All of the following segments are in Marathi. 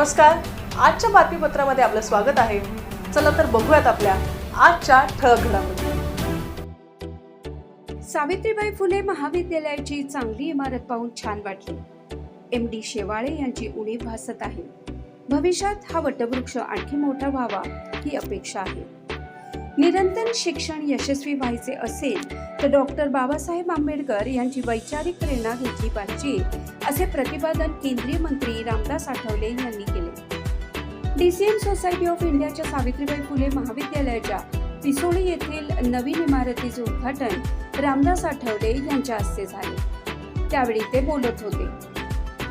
नमस्कार. आजच्या बातमीपत्रामध्ये आपलं स्वागत आहे. चला तर बघूयात आपल्या आजच्या ठळक घडामोडी. सावित्रीबाई फुले महाविद्यालयाची चांगली इमारत पाहून छान वाटली. एम डी शेवाळे यांची उणीव भासत आहे. भविष्यात हा वटवृक्ष आणखी मोठा व्हावा ही अपेक्षा आहे. निरंतर शिक्षण यशस्वी व्हायचे असेल तर डॉक्टर बाबासाहेब आंबेडकर यांची वैचारिक प्रेरणा घेतली पाहिजे असे प्रतिपादन केंद्रीय मंत्री रामदास आठवले यांनी केले. डीसीएम सोसायटी ऑफ इंडियाच्या सावित्रीबाई फुले महाविद्यालयाच्या पिसोळी येथील नवीन इमारतीचे उद्घाटन रामदास आठवले यांच्या हस्ते झाले. त्यावेळी ते बोलत होते.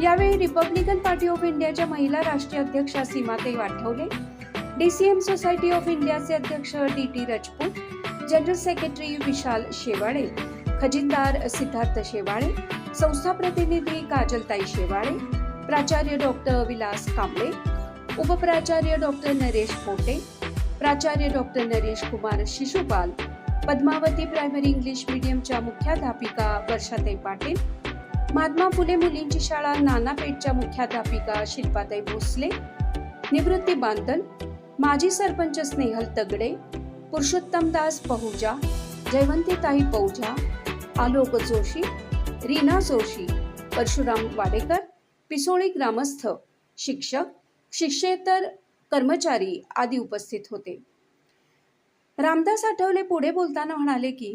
यावेळी रिपब्लिकन पार्टी ऑफ इंडियाच्या महिला राष्ट्रीय अध्यक्षा Seematai Athawale DCM society of इंडियाचे अध्यक्ष D T Rajput general secretary Vishal Shewale खजिनदार Siddharth Shewale संस्था प्रतिनिधी काजलताई शेवाळे प्राचार्य डॉक्टर विलास कांबळे उपप्राचार्य डॉक्टर नरेश पोटे प्राचार्य doctor Naresh Kumar Shishupal Padmavati primary English मीडियमच्या मुख्याध्यापिका वर्षाताई पाटील महात्मा फुले मुलींची शाळा नानापेठच्या मुख्याध्यापिका शिल्पाताई भोसले निवृत्ती बांदल माजी सरपंच स्नेहल तगडे पुरुषोत्तम दास पहुजा जयवंतीताई पौजा आलोक जोशी रीना जोशी परशुराम वाडेकर पिसोळी ग्रामस्थ शिक्षक शिक्षेतर कर्मचारी आदी उपस्थित होते. रामदास आठवले पुढे बोलताना म्हणाले की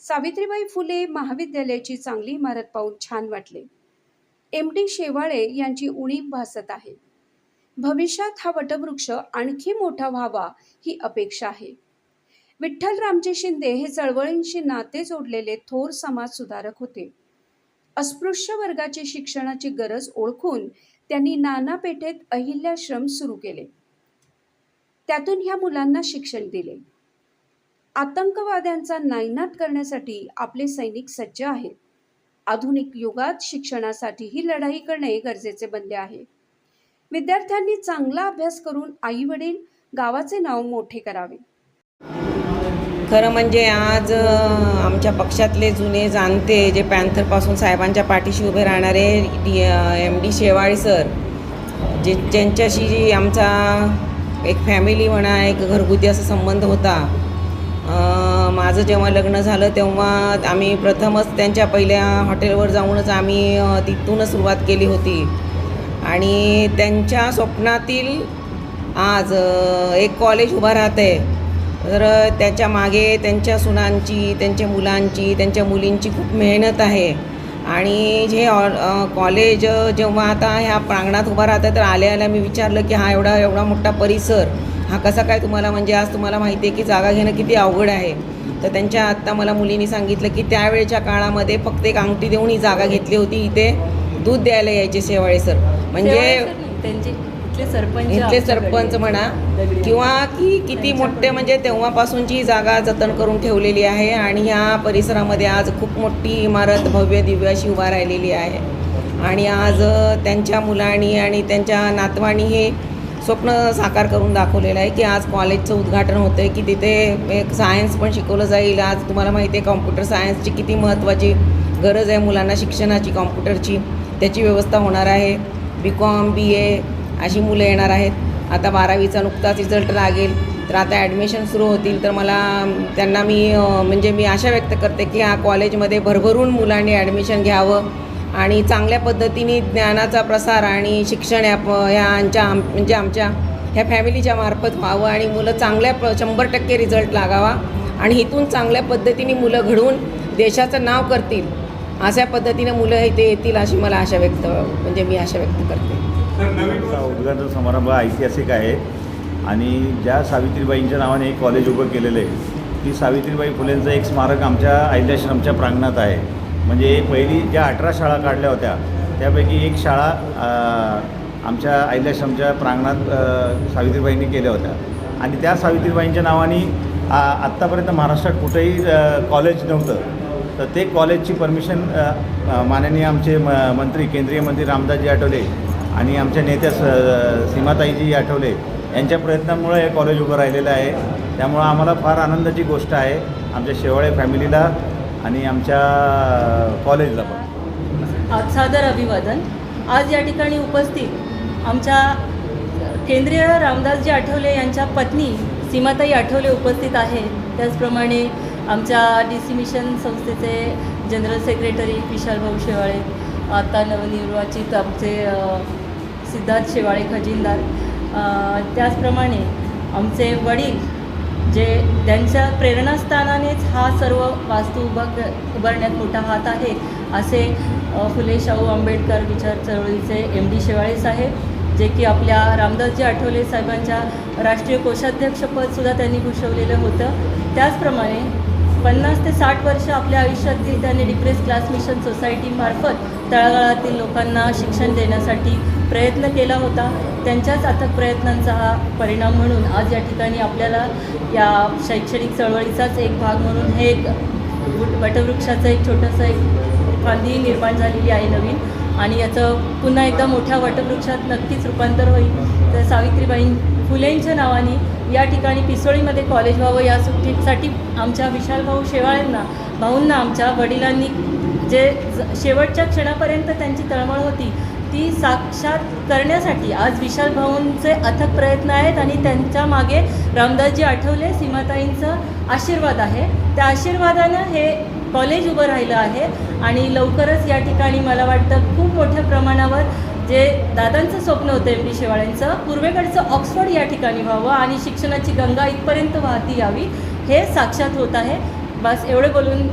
सावित्रीबाई फुले महाविद्यालयाची चांगली इमारत पाहून छान वाटले. एम डी शेवाळे यांची उणीव भासत आहे. भविष्यात हा वटवृक्ष आणखी मोठा व्हावा ही अपेक्षा आहे. विठ्ठल रामजी शिंदे हे चळवळींशी नाते जोडलेले थोर समाज सुधारक होते. अस्पृश्य वर्गाची शिक्षणाची गरज ओळखून त्यांनी नाना पेठेत अहिल्याश्रम सुरू केले. त्यातून ह्या मुलांना शिक्षण दिले. आतंकवाद्यांचा नायनाट करण्यासाठी आपले सैनिक सज्ज आहेत. आधुनिक युगात शिक्षणासाठी ही लढाई करणे गरजेचे बनले आहे. विद्यार्थ्यांनी चांगला अभ्यास करून आई वडील गावाचे नाव मोठे करावे. खरं म्हणजे आज आमच्या पक्षातले जुने जाणते जे पॅन्थरपासून साहेबांच्या पाठीशी उभे राहणारे D M D Shewale sir जे ज्यांच्याशी जी आमचा एक फॅमिली म्हणा एक घरगुती असा संबंध होता. माझं जेव्हा लग्न झालं तेव्हा आम्ही प्रथमच त्यांच्या पहिल्या हॉटेलवर जाऊनच आम्ही तिथूनच सुरुवात केली होती. आणि त्यांच्या स्वप्नातील आज एक कॉलेज उभा राहतं आहे तर त्याच्यामागे त्यांच्या सुनांची त्यांच्या मुलांची त्यांच्या मुलींची खूप मेहनत आहे. आणि जे ऑ- कॉलेज जेव्हा आता ह्या प्रांगणात उभा राहतं तर आल्या आल्या मी विचारलं की हा एवढा एवढा मोठा परिसर हा कसा काय तुम्हाला म्हणजे आज तुम्हाला माहिती आहे की जागा घेणं किती अवघड आहे. तर त्यांच्या आत्ता मला मुलींनी सांगितलं की त्यावेळेच्या काळामध्ये फक्त एक अंगठी देऊन ही जागा घेतली होती. इथे दूध द्यायला यायचे शेवाळे सर. म्हणजे त्यांचे इथले सरपंच इथले आमच्याकडे. सरपंच म्हणा किंवा की किती मोठे म्हणजे तेव्हापासूनची जागा जतन करून ठेवलेली आहे आणि ह्या परिसरामध्ये आज खूप मोठी इमारत भव्य दिव्य अशी उभा राहिलेली आहे. आणि आज त्यांच्या मुलांनी आणि त्यांच्या नातवानी हे स्वप्न साकार करून दाखवलेलं आहे की आज कॉलेजचं उद्घाटन होतं आहे की तिथे एक सायन्स पण शिकवलं जाईल. आज तुम्हाला माहिती आहे कॉम्प्युटर सायन्सची किती महत्त्वाची गरज आहे मुलांना शिक्षणाची कॉम्प्युटरची त्याची व्यवस्था होणार आहे. बी कॉम बी ए अशी मुलं येणार आहेत. आता बारावीचा नुकताच रिझल्ट लागेल. तर आता ॲडमिशन सुरू होतील. तर मला त्यांना मी म्हणजे मी आशा व्यक्त करते की ह्या कॉलेजमध्ये भरभरून मुलांनी ॲडमिशन घ्यावं. आणि चांगल्या पद्धतीने ज्ञानाचा प्रसार आणि शिक्षण या प- ह्या आमच्या आम- म्हणजे आमच्या ह्या फॅमिलीच्या मार्फत व्हावं आणि मुलं चांगल्या प शंभर टक्के रिझल्ट लागावा. आणि इथून चांगल्या पद्धतीने मुलं घडवून देशाचं नाव करतील. अशा पद्धतीने मुलं इथे येतील अशी मला आशा व्यक्त म्हणजे मी आशा व्यक्त करते. उद्घाटन समारंभ ऐतिहासिक आहे. आणि ज्या सावित्रीबाईंच्या नावाने हे कॉलेज उभं केलेलं आहे ती सावित्रीबाई फुलेंचं एक स्मारक आमच्या अहिल्याश्रमच्या प्रांगणात आहे. म्हणजे पहिली ज्या अठरा शाळा काढल्या होत्या त्यापैकी एक शाळा आमच्या अहिल्याश्रमच्या प्रांगणात सावित्रीबाईंनी केल्या होत्या. आणि त्या सावित्रीबाईंच्या नावाने आ आत्तापर्यंत महाराष्ट्रात कुठेही कॉलेज नव्हतं. तर ते कॉलेजची परमिशन माननीय आमचे म मंत्री केंद्रीय मंत्री रामदासजी आठवले आणि आमच्या नेत्या स सीमाताईजी आठवले. यांच्या प्रयत्नामुळे हे कॉलेज उभं राहिलेलं आहे. त्यामुळं आम्हाला फार आनंदाची गोष्ट आहे आमच्या शेवाळे फॅमिलीला आणि आमच्या कॉलेजला पण. सादर अभिवादन. आज या ठिकाणी उपस्थित आमच्या केंद्रीय रामदासजी आठवले यांच्या पत्नी सीमाताई आठवले उपस्थित आहे त्याचप्रमाणे आमच्या डी सी मिशन संस्थेचे जनरल सेक्रेटरी विशाल भाऊ शेवाळे आता नवनिर्वाचित आमचे सिद्धार्थ शेवाळे खजिनदार. त्याचप्रमाणे आमचे वडील जे त्यांच्या प्रेरणास्थानानेच हा सर्व वास्तू उभा उभारण्यात मोठा हात आहे असे फुले शाहू आंबेडकर विचार चळवळीचे एम डी शेवाळे साहेब जे की आपल्या रामदासजी आठवले साहेबांच्या राष्ट्रीय कोषाध्यक्षपदसुद्धा त्यांनी भूषवलेलं होतं. त्याचप्रमाणे पन्नास ते साठ वर्ष आपल्या आयुष्यातील त्यांनी डिप्रेस क्लास मिशन सोसायटीमार्फत तळागाळातील लोकांना शिक्षण देण्यासाठी प्रयत्न केला होता त्यांच्याच अथक प्रयत्नांचा हा परिणाम म्हणून आज या ठिकाणी आपल्याला या शैक्षणिक चळवळीचाच एक भाग म्हणून हे एक वटवृक्षाचं एक छोटंसं एक फांदी निर्माण झालेली आहे नवीन. आणि याचं पुन्हा एकदा मोठ्या वटवृक्षात नक्कीच रूपांतर होईल. तर सावित्रीबाई फुलेंच्या नावाने या ठिकाणी पिसोळीमध्ये कॉलेज व्हावं या सुट्टीसाठी आमच्या विशाल भाऊ शेवाळ्यांना भाऊंना आमच्या वडिलांनी जे ज- शेवटच्या क्षणापर्यंत त्यांची तळमळ होती ती साक्षात करण्यासाठी आज विशाल भाऊंचे अथक प्रयत्न आहेत आणि त्यांच्या मागे रामदासजी आठवले सीमाताईंचं आशीर्वाद आहे. त्या आशीर्वादानं हे कॉलेज उभं राहिलं आहे आणि लवकरच या ठिकाणी मला वाटतं खूप मोठ्या प्रमाणावर जे दादांचं स्वप्न होतं एम डी शेवाळ्यांचं पूर्वेकडचं ऑक्सफर्ड या ठिकाणी व्हावं आणि शिक्षणाची गंगा इथपर्यंत वाहती यावी हे साक्षात होत आहे. बस एवढे बोलून